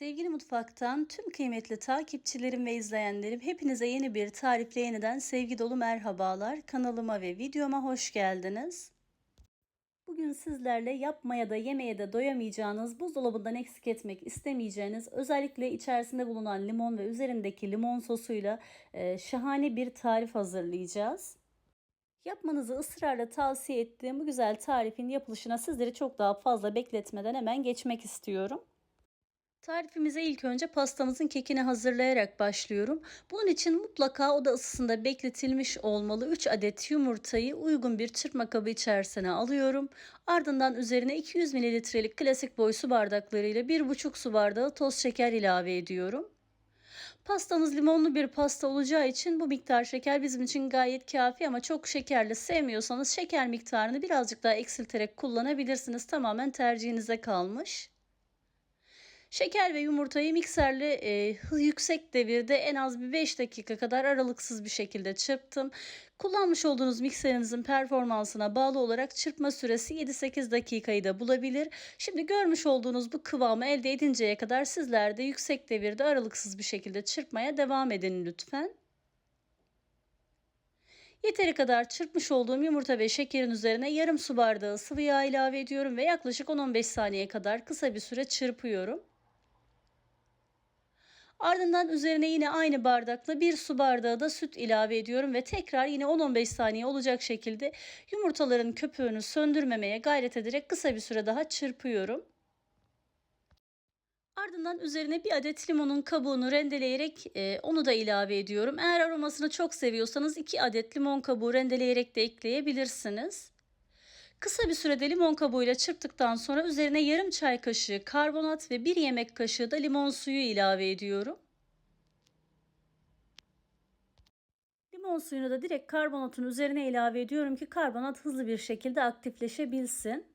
Sevgili mutfaktan tüm kıymetli takipçilerim ve izleyenlerim hepinize yeni bir tarifle yeniden sevgi dolu merhabalar. Kanalıma ve videoma hoş geldiniz. Bugün sizlerle yapmaya da yemeye de doyamayacağınız, buzdolabından eksik etmek istemeyeceğiniz, özellikle içerisinde bulunan limon ve üzerindeki limon sosuyla e, şahane bir tarif hazırlayacağız. Yapmanızı ısrarla tavsiye ettiğim bu güzel tarifin yapılışına sizleri çok daha fazla bekletmeden hemen geçmek istiyorum. Tarifimize ilk önce pastamızın kekini hazırlayarak başlıyorum. Bunun için mutlaka oda ısısında bekletilmiş olmalı 3 adet yumurtayı uygun bir çırpma kabı içerisine alıyorum. Ardından üzerine 200 mililitrelik klasik boy su bardaklarıyla 1,5 su bardağı toz şeker ilave ediyorum. Pastamız limonlu bir pasta olacağı için bu miktar şeker bizim için gayet kafi ama çok şekerli sevmiyorsanız şeker miktarını birazcık daha eksilterek kullanabilirsiniz. Tamamen tercihinize kalmış. Şeker ve yumurtayı mikserle e, yüksek devirde en az bir 5 dakika kadar aralıksız bir şekilde çırptım. Kullanmış olduğunuz mikserinizin performansına bağlı olarak çırpma süresi 7-8 dakikayı da bulabilir. Şimdi görmüş olduğunuz bu kıvamı elde edinceye kadar sizler de yüksek devirde aralıksız bir şekilde çırpmaya devam edin lütfen. Yeteri kadar çırpmış olduğum yumurta ve şekerin üzerine yarım su bardağı sıvı yağ ilave ediyorum ve yaklaşık 10-15 saniye kadar kısa bir süre çırpıyorum. Ardından üzerine yine aynı bardakla bir su bardağı da süt ilave ediyorum ve tekrar yine 10-15 saniye olacak şekilde yumurtaların köpüğünü söndürmemeye gayret ederek kısa bir süre daha çırpıyorum. Ardından üzerine bir adet limonun kabuğunu rendeleyerek e, onu da ilave ediyorum. Eğer aromasını çok seviyorsanız 2 adet limon kabuğu rendeleyerek de ekleyebilirsiniz. Kısa bir sürede limon kabuğuyla çırptıktan sonra üzerine yarım çay kaşığı karbonat ve bir yemek kaşığı da limon suyu ilave ediyorum. Limon suyunu da direkt karbonatın üzerine ilave ediyorum ki karbonat hızlı bir şekilde aktifleşebilsin.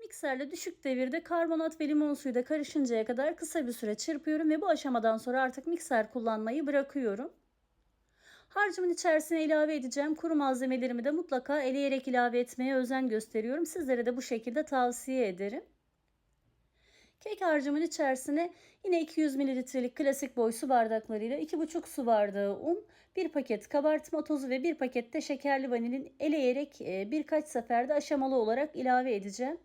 Mikserle düşük devirde karbonat ve limon suyu da karışıncaya kadar kısa bir süre çırpıyorum ve bu aşamadan sonra artık mikser kullanmayı bırakıyorum. Harcımın içerisine ilave edeceğim kuru malzemelerimi de mutlaka eleyerek ilave etmeye özen gösteriyorum. Sizlere de bu şekilde tavsiye ederim. Kek harcımın içerisine yine 200 mililitrelik klasik boy su bardaklarıyla 2,5 su bardağı un, 1 paket kabartma tozu ve 1 paket de şekerli vanilin eleyerek e, birkaç seferde aşamalı olarak ilave edeceğim.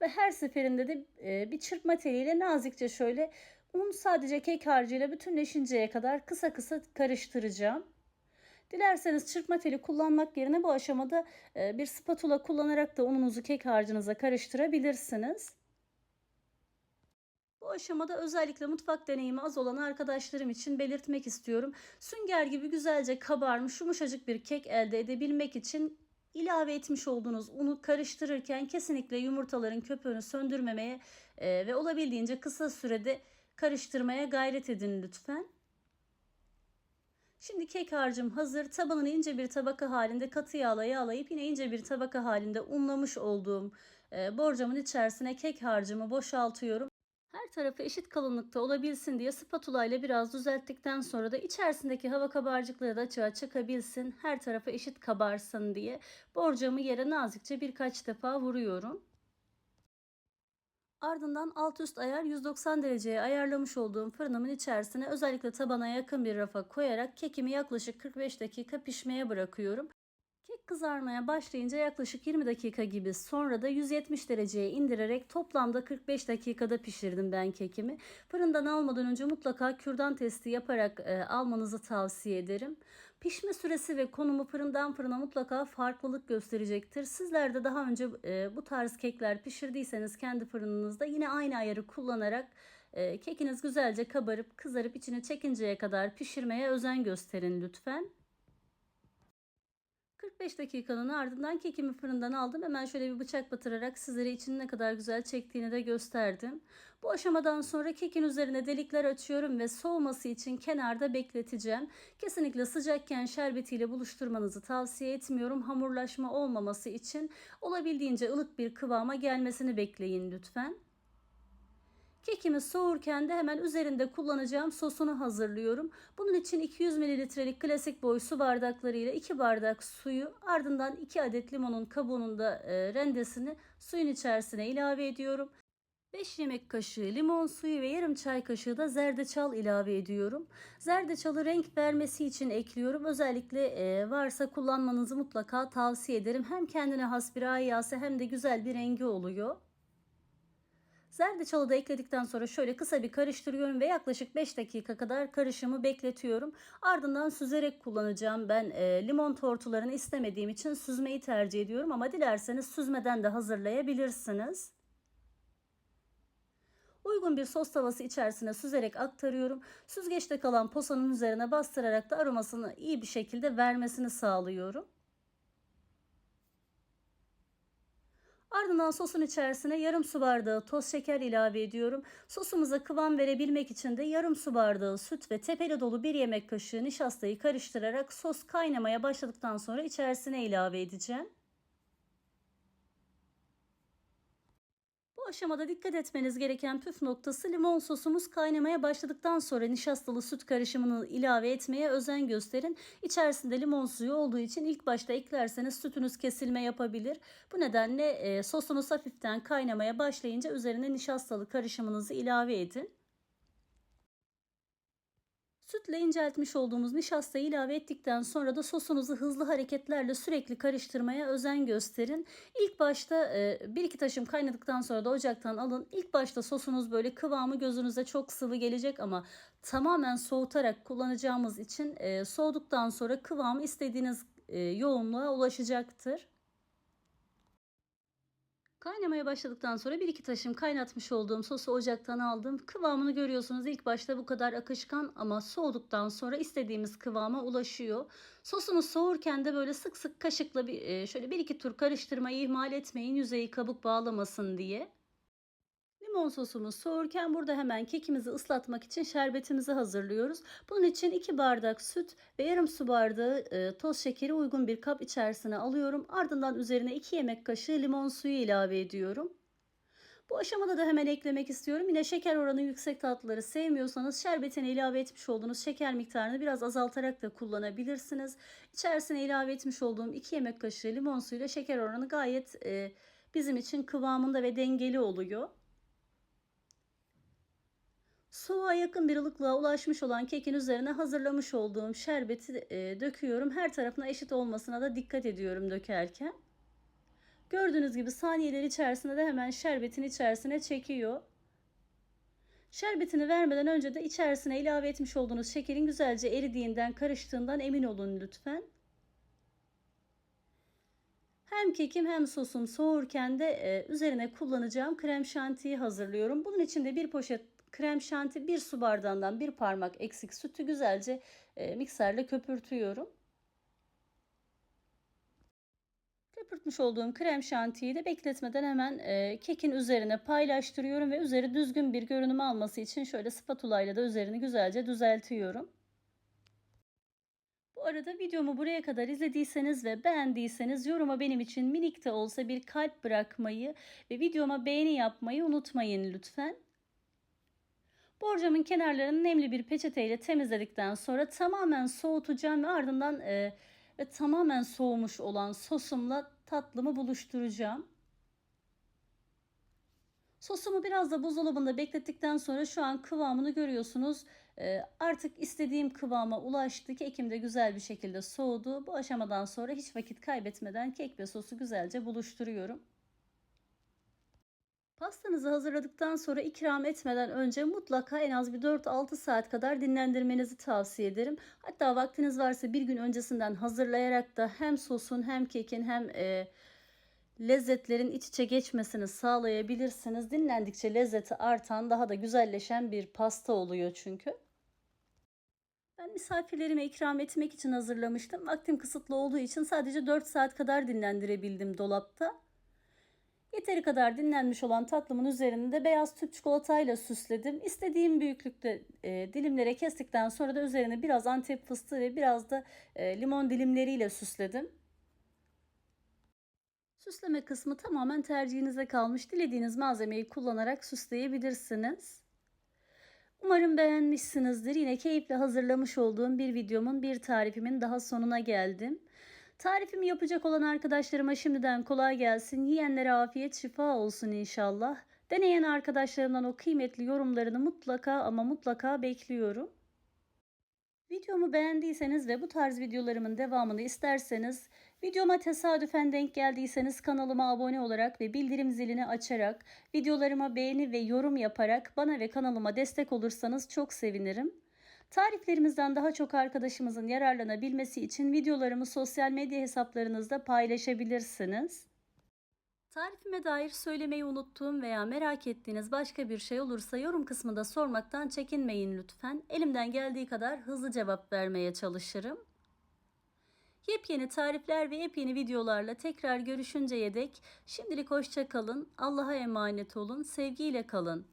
Ve her seferinde de e, bir çırpma teliyle nazikçe şöyle un sadece kek harcıyla bütünleşinceye kadar kısa kısa karıştıracağım. Dilerseniz çırpma teli kullanmak yerine bu aşamada e, bir spatula kullanarak da ununuzu kek harcınıza karıştırabilirsiniz. Bu aşamada özellikle mutfak deneyimi az olan arkadaşlarım için belirtmek istiyorum. Sünger gibi güzelce kabarmış yumuşacık bir kek elde edebilmek için ilave etmiş olduğunuz unu karıştırırken kesinlikle yumurtaların köpüğünü söndürmemeye e, ve olabildiğince kısa sürede karıştırmaya gayret edin lütfen. Şimdi kek harcım hazır. Tabanını ince bir tabaka halinde katı yağla yağlayıp yine ince bir tabaka halinde unlamış olduğum e, borcamın içerisine kek harcımı boşaltıyorum. Her tarafı eşit kalınlıkta olabilsin diye spatula ile biraz düzelttikten sonra da içerisindeki hava kabarcıkları da açığa çıkabilsin. Her tarafı eşit kabarsın diye borcamı yere nazikçe birkaç defa vuruyorum. Ardından alt üst ayar 190 dereceye ayarlamış olduğum fırınımın içerisine özellikle tabana yakın bir rafa koyarak kekimi yaklaşık 45 dakika pişmeye bırakıyorum. Kızarmaya başlayınca yaklaşık 20 dakika gibi sonra da 170 dereceye indirerek toplamda 45 dakikada pişirdim ben kekimi. Fırından almadan önce mutlaka kürdan testi yaparak e, almanızı tavsiye ederim. Pişme süresi ve konumu fırından fırına mutlaka farklılık gösterecektir. Sizler de daha önce e, bu tarz kekler pişirdiyseniz kendi fırınınızda yine aynı ayarı kullanarak e, kekiniz güzelce kabarıp kızarıp içine çekinceye kadar pişirmeye özen gösterin lütfen. 45 dakikanın ardından kekimi fırından aldım. Hemen şöyle bir bıçak batırarak sizlere için ne kadar güzel çektiğini de gösterdim. Bu aşamadan sonra kekin üzerine delikler açıyorum ve soğuması için kenarda bekleteceğim. Kesinlikle sıcakken şerbetiyle buluşturmanızı tavsiye etmiyorum. Hamurlaşma olmaması için olabildiğince ılık bir kıvama gelmesini bekleyin lütfen. Kekimiz soğurken de hemen üzerinde kullanacağım sosunu hazırlıyorum. Bunun için 200 mililitrelik klasik boy su bardaklarıyla 2 bardak suyu ardından 2 adet limonun kabuğunun da e, rendesini suyun içerisine ilave ediyorum. 5 yemek kaşığı limon suyu ve yarım çay kaşığı da zerdeçal ilave ediyorum. Zerdeçalı renk vermesi için ekliyorum. Özellikle e, varsa kullanmanızı mutlaka tavsiye ederim. Hem kendine has bir ayası hem de güzel bir rengi oluyor. Zerdeçalı da ekledikten sonra şöyle kısa bir karıştırıyorum ve yaklaşık 5 dakika kadar karışımı bekletiyorum. Ardından süzerek kullanacağım. Ben e, limon tortularını istemediğim için süzmeyi tercih ediyorum ama dilerseniz süzmeden de hazırlayabilirsiniz. Uygun bir sos tavası içerisine süzerek aktarıyorum. Süzgeçte kalan posanın üzerine bastırarak da aromasını iyi bir şekilde vermesini sağlıyorum. Ardından sosun içerisine yarım su bardağı toz şeker ilave ediyorum. Sosumuza kıvam verebilmek için de yarım su bardağı süt ve tepeli dolu bir yemek kaşığı nişastayı karıştırarak sos kaynamaya başladıktan sonra içerisine ilave edeceğim. Aşamada dikkat etmeniz gereken püf noktası limon sosumuz kaynamaya başladıktan sonra nişastalı süt karışımını ilave etmeye özen gösterin. İçerisinde limon suyu olduğu için ilk başta eklerseniz sütünüz kesilme yapabilir. Bu nedenle e, sosunuz hafiften kaynamaya başlayınca üzerine nişastalı karışımınızı ilave edin. Sütle inceltmiş olduğumuz nişastayı ilave ettikten sonra da sosunuzu hızlı hareketlerle sürekli karıştırmaya özen gösterin. İlk başta e, bir iki taşım kaynadıktan sonra da ocaktan alın. İlk başta sosunuz böyle kıvamı gözünüze çok sıvı gelecek ama tamamen soğutarak kullanacağımız için e, soğuduktan sonra kıvamı istediğiniz e, yoğunluğa ulaşacaktır. Kaynamaya başladıktan sonra bir iki taşım kaynatmış olduğum sosu ocaktan aldım. Kıvamını görüyorsunuz. İlk başta bu kadar akışkan ama soğuduktan sonra istediğimiz kıvama ulaşıyor. Sosumuz soğurken de böyle sık sık kaşıkla bir, e, şöyle bir iki tur karıştırmayı ihmal etmeyin yüzeyi kabuk bağlamasın diye. Limon sosumuz soğurken burada hemen kekimizi ıslatmak için şerbetimizi hazırlıyoruz. Bunun için 2 bardak süt ve yarım su bardağı e, toz şekeri uygun bir kap içerisine alıyorum. Ardından üzerine 2 yemek kaşığı limon suyu ilave ediyorum. Bu aşamada da hemen eklemek istiyorum. Yine şeker oranı yüksek tatlıları sevmiyorsanız şerbetine ilave etmiş olduğunuz şeker miktarını biraz azaltarak da kullanabilirsiniz. İçerisine ilave etmiş olduğum 2 yemek kaşığı limon suyuyla şeker oranı gayet e, bizim için kıvamında ve dengeli oluyor. Soğuğa yakın bir ılıklığa ulaşmış olan kekin üzerine hazırlamış olduğum şerbeti e, döküyorum. Her tarafına eşit olmasına da dikkat ediyorum dökerken. Gördüğünüz gibi saniyeler içerisinde de hemen şerbetin içerisine çekiyor. Şerbetini vermeden önce de içerisine ilave etmiş olduğunuz şekerin güzelce eridiğinden, karıştığından emin olun lütfen. Hem kekim hem sosum soğurken de e, üzerine kullanacağım krem şantiyi hazırlıyorum. Bunun için de bir poşet krem şanti bir su bardağından bir parmak eksik sütü güzelce e, mikserle köpürtüyorum. Köpürtmüş olduğum krem şantiyi de bekletmeden hemen e, kekin üzerine paylaştırıyorum ve üzeri düzgün bir görünüm alması için şöyle spatula ile de üzerini güzelce düzeltiyorum. Bu arada videomu buraya kadar izlediyseniz ve beğendiyseniz yoruma benim için minik de olsa bir kalp bırakmayı ve videoma beğeni yapmayı unutmayın lütfen. Borcamın kenarlarını nemli bir peçeteyle temizledikten sonra tamamen soğutacağım ve ardından e, ve tamamen soğumuş olan sosumla tatlımı buluşturacağım. Sosumu biraz da buzdolabında beklettikten sonra şu an kıvamını görüyorsunuz. E, artık istediğim kıvama ulaştı. Kekim de güzel bir şekilde soğudu. Bu aşamadan sonra hiç vakit kaybetmeden kek ve sosu güzelce buluşturuyorum. Pastanızı hazırladıktan sonra ikram etmeden önce mutlaka en az bir 4-6 saat kadar dinlendirmenizi tavsiye ederim. Hatta vaktiniz varsa bir gün öncesinden hazırlayarak da hem sosun hem kekin hem e, lezzetlerin iç içe geçmesini sağlayabilirsiniz. Dinlendikçe lezzeti artan daha da güzelleşen bir pasta oluyor çünkü. Ben misafirlerime ikram etmek için hazırlamıştım. Vaktim kısıtlı olduğu için sadece 4 saat kadar dinlendirebildim dolapta. Yeteri kadar dinlenmiş olan tatlımın üzerinde beyaz tüp çikolatayla süsledim. İstediğim büyüklükte e, dilimlere kestikten sonra da üzerine biraz antep fıstığı ve biraz da e, limon dilimleriyle süsledim. Süsleme kısmı tamamen tercihinize kalmış. Dilediğiniz malzemeyi kullanarak süsleyebilirsiniz. Umarım beğenmişsinizdir. Yine keyifle hazırlamış olduğum bir videomun bir tarifimin daha sonuna geldim. Tarifimi yapacak olan arkadaşlarıma şimdiden kolay gelsin. Yiyenlere afiyet şifa olsun inşallah. Deneyen arkadaşlarımdan o kıymetli yorumlarını mutlaka ama mutlaka bekliyorum. Videomu beğendiyseniz ve bu tarz videolarımın devamını isterseniz, videoma tesadüfen denk geldiyseniz kanalıma abone olarak ve bildirim zilini açarak, videolarıma beğeni ve yorum yaparak bana ve kanalıma destek olursanız çok sevinirim. Tariflerimizden daha çok arkadaşımızın yararlanabilmesi için videolarımı sosyal medya hesaplarınızda paylaşabilirsiniz. Tarifime dair söylemeyi unuttuğum veya merak ettiğiniz başka bir şey olursa yorum kısmında sormaktan çekinmeyin lütfen. Elimden geldiği kadar hızlı cevap vermeye çalışırım. Yepyeni tarifler ve yepyeni videolarla tekrar görüşünceye dek şimdilik hoşça kalın. Allah'a emanet olun. Sevgiyle kalın.